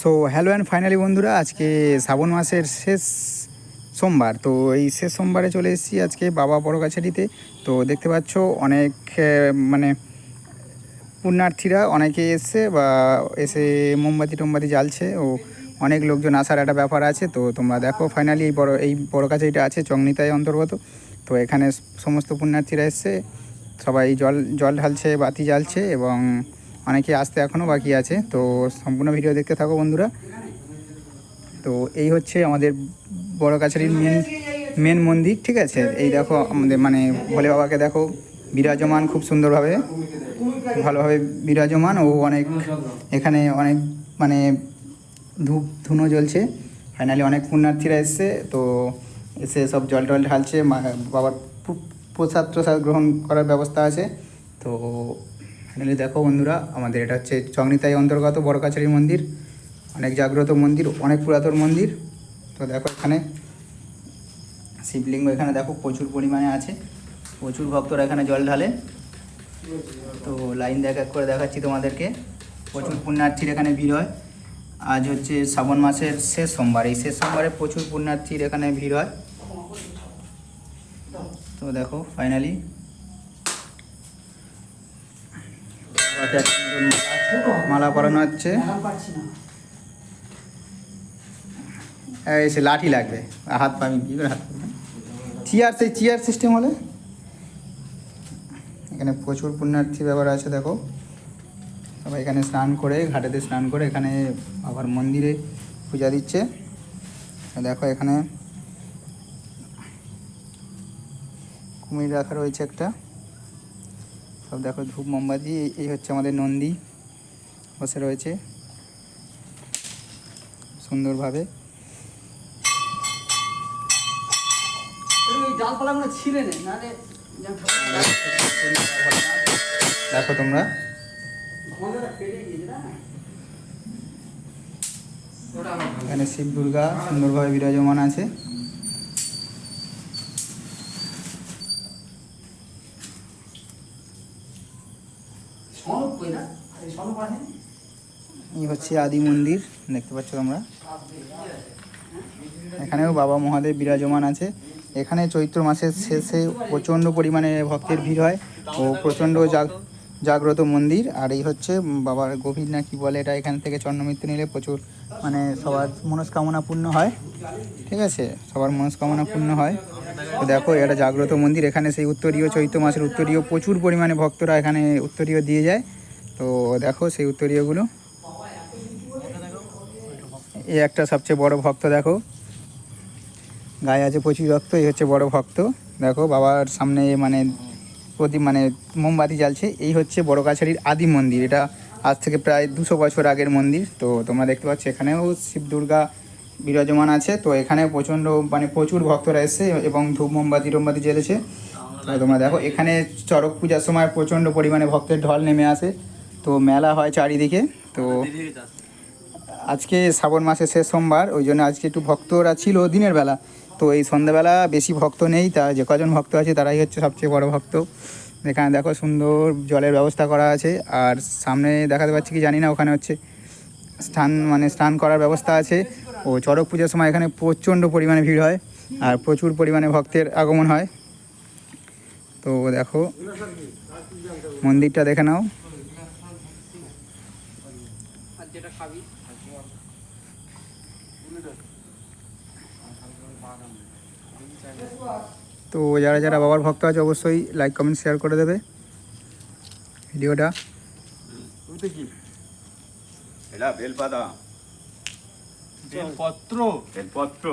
So hello and finally বন্ধুরা, আজকে শ্রাবণ মাসের শেষ সোমবার। তো এই শেষ সোমবারে চলে এসেছি আজকে বাবা বড়গাছাটিতে। তো দেখতে পাচ্ছ, অনেক মানে পুণ্যার্থীরা অনেকে এসছে বা এসে মোমবাতি টোমবাতি জ্বালছে। ও, অনেক লোকজন আসার একটা ব্যাপার আছে। তো তোমরা দেখো ফাইনালি এই বড় এই বড় কাছারিটা আছে চংনিতায় অন্তর্গত। তো এখানে সমস্ত পুণ্যার্থীরা এসছে। সবাই জল জল ঢালছে, বাতি জ্বালছে এবং অনেকে আসতে এখনও বাকি আছে, তো সম্পূর্ণ ভিডিও দেখতে থাকো বন্ধুরা। তো এই হচ্ছে আমাদের বড় কাছারির মেন মেন মন্দির, ঠিক আছে? এই দেখো আমাদের মানে ভোলে বাবাকে দেখো, বিরাজমান খুব সুন্দরভাবে, ভালোভাবে বিরাজমান। ও অনেক এখানে অনেক মানে ধূপ, ধুনো জ্বলছে। ফাইনালি অনেক পুণ্যার্থীরা এসছে, তো এসে সব জল টল ঢালছে। বাবার প্রসাদ প্রসাদ গ্রহণ করার ব্যবস্থা আছে। তো ফাইনালি দেখো বন্ধুরা, আমাদের এটা হচ্ছে চংনিতাই অন্তর্গত বড় কাছারি মন্দির। অনেক জাগ্রত মন্দির, অনেক পুরাতন মন্দির। তো দেখো এখানে শিবলিঙ্গ এখানে দেখো প্রচুর পরিমাণে আছে। প্রচুর ভক্তরা এখানে জল ঢালে। তো লাইন দেখা করে দেখাচ্ছি তোমাদেরকে। প্রচুর পুণ্যার্থীর এখানে ভিড় হয়। আজ হচ্ছে শ্রাবণ মাসের শেষ সোমবার, এই শেষ সোমবারে প্রচুর পুণ্যার্থীর এখানে ভিড় হয়। তো দেখো ফাইনালি মালা পরানো হচ্ছে। এসে লাঠি লাগবে। হাত পাবি কি করে হাত চেয়ার সেই চেয়ার সিস্টেম হলে? এখানে প্রচুর পুণ্যার্থী ব্যাপার আছে, দেখো। সবাই এখানে স্নান করে ঘাটেতে স্নান করে এখানে আবার মন্দিরে পূজা দিচ্ছে। দেখো এখানে কুমির রাখা রয়েছে একটা। সব দেখো ধূপ মোমবাতি এই- হচ্ছে আমাদের নন্দী বসে রয়েছে সুন্দরভাবে। দেখো। তোমরা। এখানে শিব দুর্গা সুন্দরভাবে বিরাজমান আছে সনক কই না আরে সনক আছে এই হচ্ছে আদি মন্দির, দেখতে পাচ্ছ তোমরা। এখানেও বাবা মহাদেব বিরাজমান আছে। এখানে চৈত্র মাসের শেষে প্রচণ্ড পরিমাণে ভক্তের ভিড় হয় ও প্রচণ্ড জাগ- জাগ্রত মন্দির। আর এই হচ্ছে বাবার গভীর না কি বলে এটা, এখান থেকে চন্দ্রমিত্র নিলে প্রচুর মানে সবার মনস্কামনা পূর্ণ হয়। ঠিক আছে? সবার মনস্কামনা পূর্ণ হয়। দেখো, এটা জাগ্রত মন্দির। এখানে সেই উত্তরীয় চৈত্র মাসের উত্তরীয় প্রচুর পরিমাণে ভক্তরা এখানে উত্তরীয় দিয়ে যায়। তো দেখো সেই উত্তরীয়গুলো। এই একটা সবচেয়ে বড় ভক্ত, দেখো। গায়ে আছে প্রচুর রক্ত, এই হচ্ছে বড় ভক্ত। দেখো, বাবার সামনে মানে প্রতি মানে মোমবাতি জ্বালছে। এই হচ্ছে বড় কাছারির আদি মন্দির। এটা আজ থেকে প্রায় দুশো বছর আগের মন্দির। তো তোমরা দেখতে পাচ্ছ, এখানেও শিব দুর্গা বিরাজমান আছে। তো এখানে প্রচণ্ড মানে প্রচুর ভক্তরা এসেছে এবং ধূপ মোমবাতি টোমবাতি জ্বেলেছে। তোমরা দেখো, এখানে চড়ক পূজার সময় প্রচণ্ড পরিমাণে ভক্তের ঢল নেমে আসে। তো মেলা হয় চারিদিকে। তো আজকে শ্রাবণ মাসের শেষ সোমবার, ওই জন্য আজকে একটু ভক্তরা ছিল দিনের বেলা। তো এই সন্ধ্যাবেলা বেশি ভক্ত নেই, তা যে কজন ভক্ত আছে তারাই হচ্ছে সবচেয়ে বড় ভক্ত। এখানে দেখো সুন্দর জলের ব্যবস্থা করা আছে, আর সামনে দেখাতে পাচ্ছি কি জানি না, ওখানে হচ্ছে স্নান মানে স্নান করার ব্যবস্থা আছে। ও চড়ক পুজোর সময় এখানে প্রচণ্ড পরিমাণে ভিড় হয় আর প্রচুর পরিমাণে ভক্তের আগমন হয়। তো দেখো, মন্দিরটা দেখে নাও। তো যারা যারা বাবার ভক্ত আছে, অবশ্যই লাইক কমেন্ট শেয়ার করে দেবে। ভিডিওটা। এলা বেলপাতা। বেলপত্র? বেলপত্র।